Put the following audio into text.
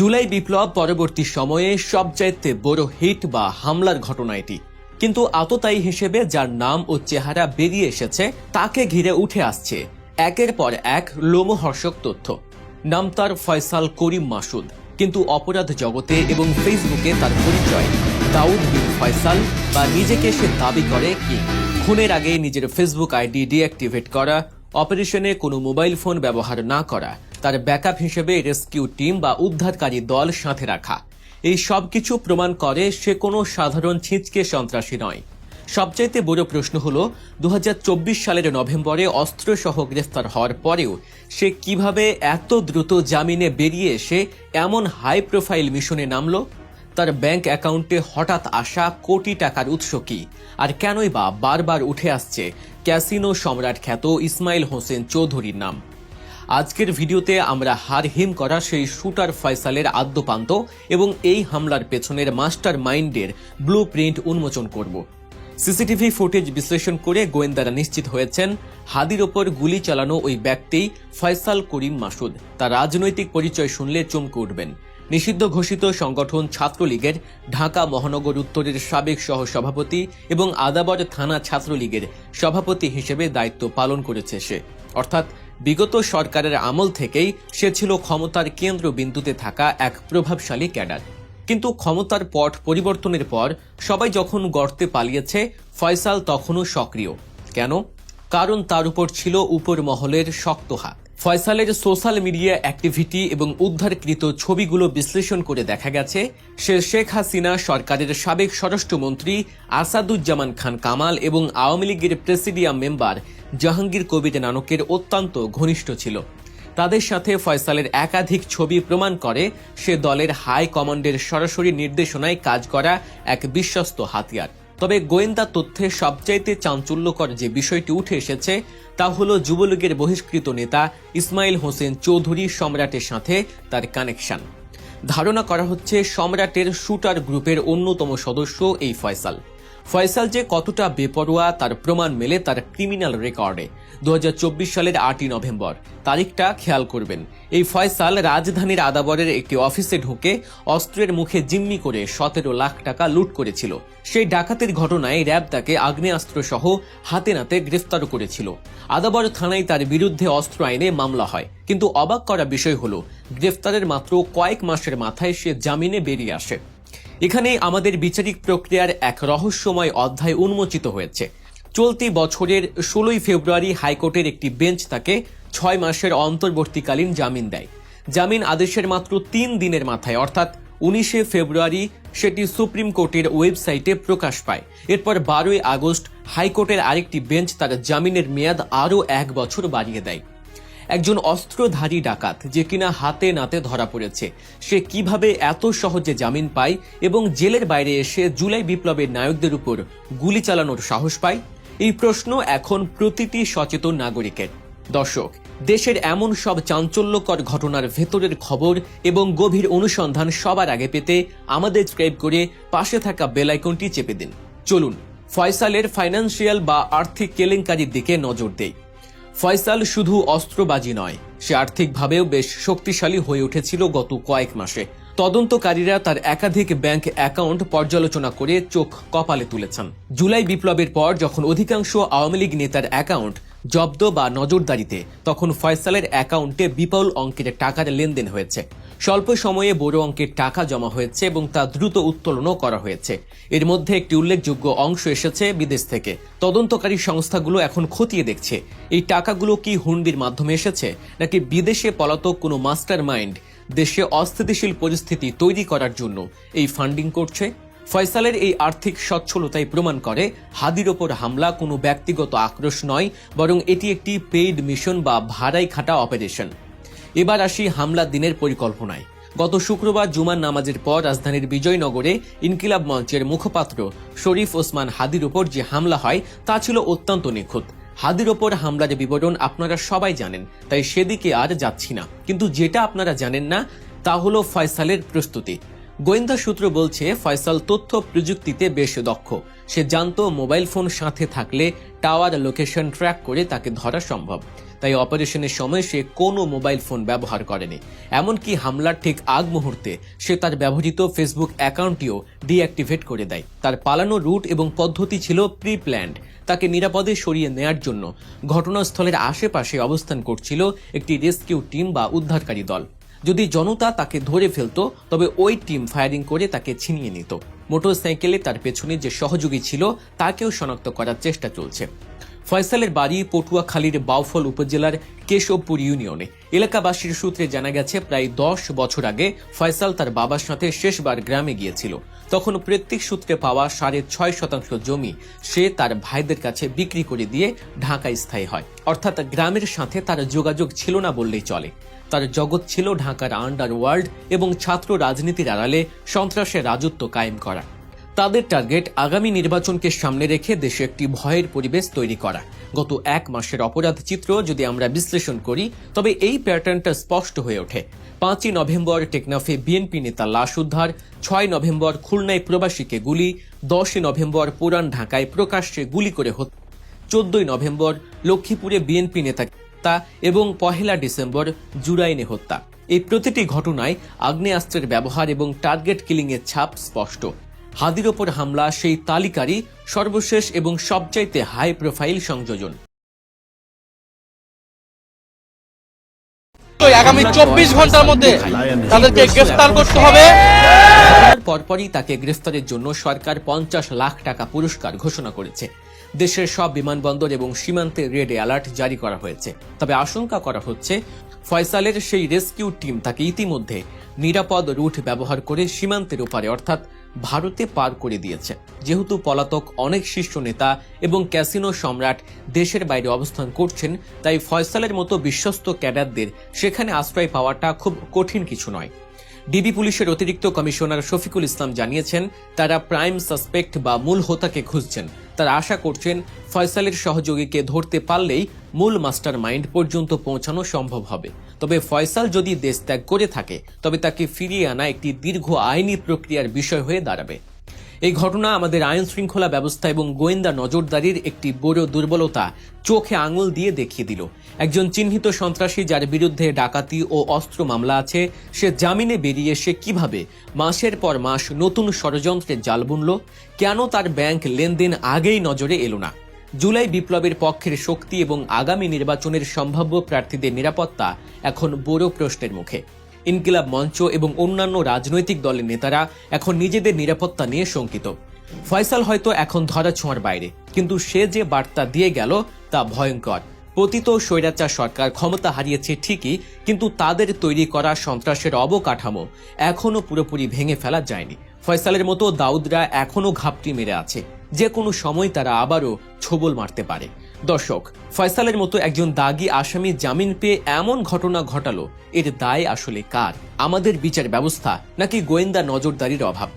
জুলাই বিপ্লব পরবর্তী সময়ে সবচাইতে বড় হিট বা হামলার ঘটনা এটি। কিন্তু আততায়ী হিসেবে যার নাম ও চেহারা বেরিয়ে এসেছে, তাকে ঘিরে উঠে আসছে একের পর এক লোমহর্ষক তথ্য। নাম তার ফয়সাল করিম মাসুদ, কিন্তু অপরাধ জগতে এবং ফেসবুকে তার পরিচয়। দাউদ বিন ফয়সাল বা নিজেকে সে দাবি করে কি? খুনের আগে নিজের ফেসবুক আইডি ডিঅ্যাক্টিভেট করা, অপারেশনে কোনো মোবাইল ফোন ব্যবহার না করা তার ব্যাকআপ হিসেবে রেস্কিউ টিম বা উদ্ধারকারী দল সাথে রাখা। এই সব কিছু প্রমাণ করে সে কোনো সাধারণ ছিঁচকে সন্ত্রাসী নয়। সবচাইতে বড় প্রশ্ন হল দু হাজার চব্বিশ সালের নভেম্বরে অস্ত্রসহ গ্রেফতার হওয়ার পরেও সে কীভাবে এত দ্রুত জামিনে বেরিয়ে এসে এমন হাই প্রোফাইল মিশনে নামল? তার ব্যাংক অ্যাকাউন্টে হঠাৎ আসা কোটি টাকার উৎস কি? আর কেনই বা বারবার উঠে আসছে ক্যাসিনো সম্রাট খ্যাত ইসমাইল হোসেন চৌধুরীর নাম? আজকের ভিডিওতে আমরা হার হিম করা সেই শুটার ফয়সালের আদ্যপান্ত এবং এই হামলার পেছনের মাস্টার মাইন্ডের ব্লু প্রিন্ট উন্মোচন করব। সিসিটিভি ফুটেজ বিশ্লেষণ করে গোয়েন্দারা নিশ্চিত হয়েছেন, হাদির ওপর গুলি চালানো ওই ব্যক্তি ফয়সাল করিম মাসুদ। তার রাজনৈতিক পরিচয় শুনলে চমকে উঠবেন। নিষিদ্ধ ঘোষিত সংগঠন ছাত্রলীগের ঢাকা মহানগর উত্তরের সাবেক সহ সভাপতি এবং আদাবর থানা ছাত্রলীগের সভাপতি হিসেবে দায়িত্ব পালন করেছে সে। অর্থাৎ বিগত সরকারের আমল থেকেই সে ছিল ক্ষমতার কেন্দ্রবিন্দুতে থাকা এক প্রভাবশালী ক্যাডার। কিন্তু ক্ষমতার পট পরিবর্তনের পর সবাই যখন গর্তে পালিয়েছে, ফয়সাল তখনও সক্রিয়। কেন? কারণ তার উপর ছিল উপর মহলের শক্ত হাত। ফয়সালের সোশ্যাল মিডিয়া অ্যাক্টিভিটি এবং উদ্ধারকৃত ছবিগুলো বিশ্লেষণ করে দেখা গেছে, সে শেখ হাসিনা সরকারের সাবেক স্বরাষ্ট্রমন্ত্রী আসাদুজ্জামান খান কামাল এবং আওয়ামী লীগের প্রেসিডিয়াম মেম্বার জাহাঙ্গীর কবির নানকের অত্যন্ত ঘনিষ্ঠ ছিল। তাদের সাথে ফয়সালের একাধিক ছবি প্রমাণ করে, সে দলের হাই কমান্ডের সরাসরি নির্দেশনায় কাজ করা এক বিশ্বস্ত হাতিয়ার। তবে গোয়েন্দা তথ্যে সবচাইতে চাঞ্চল্যকর যে বিষয়টি উঠে এসেছে, তা হল যুবলীগের বহিষ্কৃত নেতা ইসমাইল হোসেন চৌধুরী সম্রাটের সাথে তার কানেকশন। ধারণা করা হচ্ছে সম্রাটের শুটার গ্রুপের অন্যতম সদস্য এই ফয়সাল। ফয়সাল যে কতটা বেপরোয়া তার প্রমাণ মেলে তার ক্রিমিনাল রেকর্ডে দু হাজার চব্বিশ সালের আটই নভেম্বর। তারিখটা খেয়াল করবেন। এই ফয়সাল রাজধানীর আদাবরের একটি অফিসে ঢুকে অস্ত্রের মুখে জিম্মি করে সতেরো লাখ টাকা লুট করেছিল। সেই ডাকাতির ঘটনায় র্যাব তাকে আগ্নেয়াস্ত্র সহ হাতে নাতে গ্রেফতারও করেছিল। আদাবর থানায় তার বিরুদ্ধে অস্ত্র আইনে মামলা হয়। কিন্তু অবাক করা বিষয় হল, গ্রেফতারের মাত্র কয়েক মাসের মাথায় সে জামিনে বেরিয়ে আসে। এখানেই আমাদের বিচারিক প্রক্রিয়ার এক রহস্যময় অধ্যায় উন্মোচিত হয়েছে। চলতি বছরের ষোলোই ফেব্রুয়ারি হাইকোর্টের একটি বেঞ্চ তাকে ছয় মাসের অন্তর্বর্তীকালীন জামিন দেয়। জামিন আদেশের মাত্র তিন দিনের মাথায়, অর্থাৎ উনিশে ফেব্রুয়ারি সেটি সুপ্রিম কোর্টের ওয়েবসাইটে প্রকাশ পায়। এরপর বারোই আগস্ট হাইকোর্টের আরেকটি বেঞ্চ তার জামিনের মেয়াদ আরও এক বছর বাড়িয়ে দেয়। একজন অস্ত্রধারী ডাকাত যে কিনা হাতে নাতে ধরা পড়েছে। সে কীভাবে এত সহজে জামিন পায় এবং জেলের বাইরে এসে জুলাই বিপ্লবের নায়কদের উপর গুলি চালানোর সাহস পায়? এই প্রশ্ন এখন প্রতিটি সচেতন নাগরিকের। দর্শক, দেশের এমন সব চাঞ্চল্যকর ঘটনার ভেতরের খবর এবং গভীর অনুসন্ধান সবার আগে পেতে আমাদের স্ক্রাইব করে পাশে থাকা বেল আইকনটি চেপে দিন। চলুন, ফয়সালের ফাইন্যান্সিয়াল বা আর্থিক কেলেঙ্কারির দিকে নজর দেই। ফয়সাল শুধু অস্ত্রবাজি নয়, সে আর্থিকভাবেও বেশ শক্তিশালী হয়ে উঠেছিল গত কয়েক মাসে। তদন্তকারীরা তার একাধিক ব্যাংক অ্যাকাউন্ট পর্যালোচনা করে চোখ কপালে তুলেছেন। জুলাই বিপ্লবের পর যখন অধিকাংশ আওয়ামী লীগ নেতার অ্যাকাউন্ট জব্দ বা নজরদারিতে, তখন ফয়সালের অ্যাকাউন্টে বিপুল অঙ্কের টাকার লেনদেন হয়েছে। স্বল্প সময়ে বড় অঙ্কের টাকা জমা হয়েছে এবং তা দ্রুত উত্তোলনও করা হয়েছে। এর মধ্যে একটি উল্লেখযোগ্য অংশ এসেছে বিদেশ থেকে। তদন্তকারী সংস্থাগুলো এখন খতিয়ে দেখছে, এই টাকাগুলো কি হুন্ডির মাধ্যমে এসেছে, নাকি বিদেশে পলাতক কোনো মাস্টার মাইন্ড দেশে অস্থিতিশীল পরিস্থিতি তৈরি করার জন্য এই ফান্ডিং করছে? ফয়সালের এই আর্থিক সচ্ছলতাই প্রমাণ করে, হাদির ওপর হামলা কোনো ব্যক্তিগত আক্রোশ নয়, বরং এটি একটি পেইড মিশন বা ভাড়াই খাটা অপারেশন। এবার আসি হামলা দিনের পরিকল্পনায়। গত শুক্রবার জুমার নামাজের পর রাজধানীর বিজয়নগরে ইনকিলাব মঞ্চের মুখপাত্র শরীফ ওসমান হাদির ওপর যে হামলা হয়, তা ছিল অত্যন্ত নিখুঁত। হাদির ওপর হামলার বিবরণ আপনারা সবাই জানেন, তাই সেদিকে আর যাচ্ছি না। কিন্তু যেটা আপনারা জানেন না, তা হলো ফয়সালের প্রস্তুতি। গোয়েন্দা সূত্র বলছে, ফয়সাল তথ্য প্রযুক্তিতে বেশ দক্ষ। সে জানতো মোবাইল ফোন সাথে থাকলে টাওয়ার লোকেশন ট্র্যাক করে তাকে ধরা সম্ভব। তাই অপারেশনের সময় সে কোনো মোবাইল ফোন ব্যবহার করেনি। এমনকি হামলার ঠিক আগ মুহূর্তে সে তার ব্যবহৃত ফেসবুক অ্যাকাউন্টটিও ডিঅ্যাক্টিভেট করে দেয়। তার পালানো রুট এবং পদ্ধতি ছিল প্রি প্ল্যান্ড তাকে নিরাপদে সরিয়ে নেয়ার জন্য ঘটনাস্থলের আশেপাশে অবস্থান করছিল একটি রেস্কিউ টিম বা উদ্ধারকারী দল। যদি জনতা তাকে ধরে ফেলতো, তবে ওই টিম ফায়ারিং করে তাকে ছিনিয়ে নিত। মোটরসাইকেলে তার পেছনে যে সহযোগী ছিল, তাকেও শনাক্ত করার চেষ্টা চলছে। ফয়সালের বাড়ি পটুয়াখালীর বাউফল উপজেলার কেশবপুর ইউনিয়নে। এলাকাবাসীর সূত্রে জানা গেছে, প্রায় দশ বছর আগে ফয়সাল তার বাবার সাথে শেষবার গ্রামে গিয়েছিল। তখন প্রত্যেক সূত্রে পাওয়া সাড়ে ছয় শতাংশ জমি সে তার ভাইদের কাছে বিক্রি করে দিয়ে ঢাকায় স্থায়ী হয়। অর্থাৎ গ্রামের সাথে তার যোগাযোগ ছিল না বললেই চলে। তার জগৎ ছিল ঢাকার আন্ডারওয়ার্ল্ড এবং ছাত্র রাজনীতির আড়ালে সন্ত্রাসের রাজত্ব কায়েম করা। তাদের টার্গেট আগামী নির্বাচনকে সামনে রেখে দেশে একটি ভয়ের পরিবেশ তৈরি করা। গত এক মাসের অপরাধ চিত্র যদি আমরা বিশ্লেষণ করি, তবে এই প্যাটার্নটা স্পষ্ট হয়ে ওঠে। পাঁচই নভেম্বর টেকনাফে বিএনপি নেতা লাশ উদ্ধার, ছয় নভেম্বর খুলনায় প্রবাসীকে গুলি, দশই নভেম্বর পুরান ঢাকায় প্রকাশ্যে গুলি করে হত্যা, চোদ্দই নভেম্বর লক্ষ্মীপুরে বিএনপি নেতা হত্যা এবং পহেলা ডিসেম্বর জুরাইনে হত্যা। এই প্রতিটি ঘটনায় আগ্নেয়াস্ত্রের ব্যবহার এবং টার্গেট কিলিংয়ের ছাপ স্পষ্ট। হাদির ওপর হামলা সেই তালিকারই সর্বশেষ এবং সবচাইতে হাই প্রোফাইল সংযোজন। আগামী চব্বিশ ঘণ্টার মধ্যে তাদেরকে গ্রেফতার করতে হবে। পরপরই তাকে গ্রেফতারের জন্য সরকার পঞ্চাশ লাখ টাকা পুরস্কার ঘোষণা করেছে। দেশের সব বিমানবন্দর এবং সীমান্তে রেড অ্যালার্ট জারি করা হয়েছে। তবে আশঙ্কা করা হচ্ছে, ফয়সালের সেই রেস্কিউ টিম তাকে ইতিমধ্যে নিরাপদ রুট ব্যবহার করে সীমান্তের ওপারে, অর্থাৎ ভারতে পার করে দিয়েছে। যেহেতু পলাতক অনেক শীর্ষ নেতা এবং ক্যাসিনো সম্রাট দেশের বাইরে অবস্থান করছেন, তাই ফয়সালের মতো বিশ্বস্ত ক্যাডারদের সেখানে আশ্রয় পাওয়াটা খুব কঠিন কিছু নয়। ডিবি পুলিশের অতিরিক্ত কমিশনার শফিকুল ইসলাম জানিয়েছেন, তারা প্রাইম সাসপেক্ট বা মূল হোতাকে খুঁজছেন। তারা আশা করছেন ফয়সালের সহযোগীকে ধরতে পারলেই মূল মাস্টার মাইন্ড পর্যন্ত পৌঁছানো সম্ভব হবে। তবে ফয়সাল যদি দেশ ত্যাগ করে থাকে, তবে তাকে ফিরিয়ে আনা একটি দীর্ঘ আইনি প্রক্রিয়ার বিষয় হয়ে দাঁড়াবে। এই ঘটনা আমাদের আইন শৃঙ্খলা ব্যবস্থা এবং গোয়েন্দা নজরদারির একটি বড় দুর্বলতা। চোখে আঙুল দিয়ে দেখিয়ে দিল। একজন চিহ্নিত সন্ত্রাসী যার বিরুদ্ধে ডাকাতি ও অস্ত্র মামলা আছে, সে জামিনে বেরিয়ে এসে কীভাবে মাসের পর মাস নতুন ষড়যন্ত্রের জাল বুনল? কেন তার ব্যাংক লেনদেন আগেই নজরে এলো না? জুলাই বিপ্লবের পক্ষের শক্তি এবং আগামী নির্বাচনের সম্ভাব্য প্রার্থীদের নিরাপত্তা এখন বড় প্রশ্নের মুখে। ইনকিলাব মঞ্চ এবং অন্যান্য রাজনৈতিক দলের নেতারা এখন নিজেদের নিরাপত্তা নিয়ে শঙ্কিত। ফয়সাল হয়তো এখন ধরা ছোঁয়ার বাইরে, কিন্তু সে যে বার্তা দিয়ে গেল তা ভয়ঙ্কর। পতিত স্বৈরাচার সরকার ক্ষমতা হারিয়েছে ঠিকই, কিন্তু তাদের তৈরি করা সন্ত্রাসের অবকাঠামো এখনও পুরোপুরি ভেঙে ফেলা যায়নি। ফয়সালের মতো দাউদরা এখনও ঘাপটি মেরে আছে, যে কোনো সময় তারা আবারও ছোবল মারতে পারে। দর্শক, ফয়সালের মতো একজন দাগি আসামি জামিন পেয়ে এমন ঘটনা ঘটালো। এর দায় আসলে কার? আমাদের বিচার ব্যবস্থা নাকি গোয়েন্দা নজরদারির অভাব?